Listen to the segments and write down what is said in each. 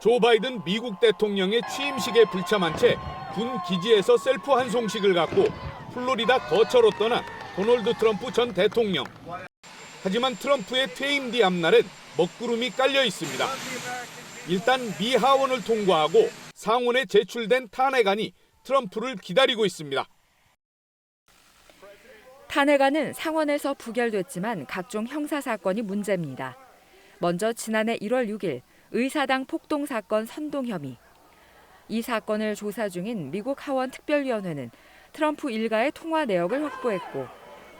조 바이든 미국 대통령의 취임식에 불참한 채 군 기지에서 셀프 한송식을 갖고 플로리다 거처로 떠난 도널드 트럼프 전 대통령. 하지만 트럼프의 퇴임 뒤 앞날엔 먹구름이 깔려 있습니다. 일단 미 하원을 통과하고 상원에 제출된 탄핵안이 트럼프를 기다리고 있습니다. 탄핵안은 상원에서 부결됐지만 각종 형사 사건이 문제입니다. 먼저 지난해 1월 6일 의사당 폭동 사건 선동 혐의. 이 사건을 조사 중인 미국 하원 특별위원회는 트럼프 일가의 통화 내역을 확보했고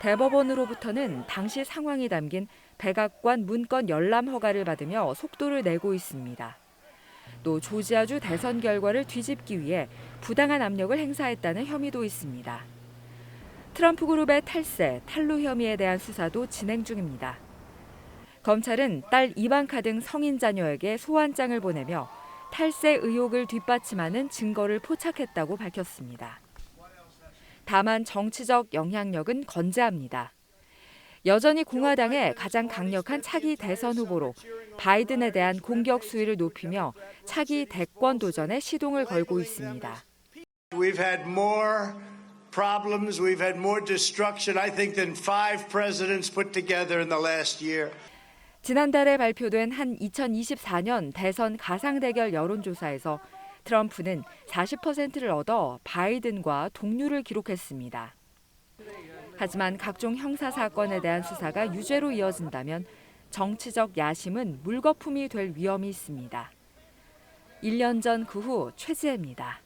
대법원으로부터는 당시 상황이 담긴 백악관 문건 열람 허가를 받으며 속도를 내고 있습니다. 또 조지아주 대선 결과를 뒤집기 위해 부당한 압력을 행사했다는 혐의도 있습니다. 트럼프 그룹의 탈세, 탈루 혐의에 대한 수사도 진행 중입니다. 검찰은 딸 이방카 등 성인 자녀에게 소환장을 보내며 탈세 의혹을 뒷받침하는 증거를 포착했다고 밝혔습니다. 다만 정치적 영향력은 건재합니다. 여전히 공화당의 가장 강력한 차기 대선 후보로 바이든에 대한 공격 수위를 높이며 차기 대권 도전에 시동을 걸고 있습니다. We've had more problems, we've had more destruction, I think, than five presidents put together in the last year. 지난달에 발표된 한 2024년 대선 가상 대결 여론조사에서 트럼프는 40%를 얻어 바이든과 동률을 기록했습니다. 하지만 각종 형사 사건에 대한 수사가 유죄로 이어진다면 정치적 야심은 물거품이 될 위험이 있습니다. 1년 전 그 후 최지혜입니다.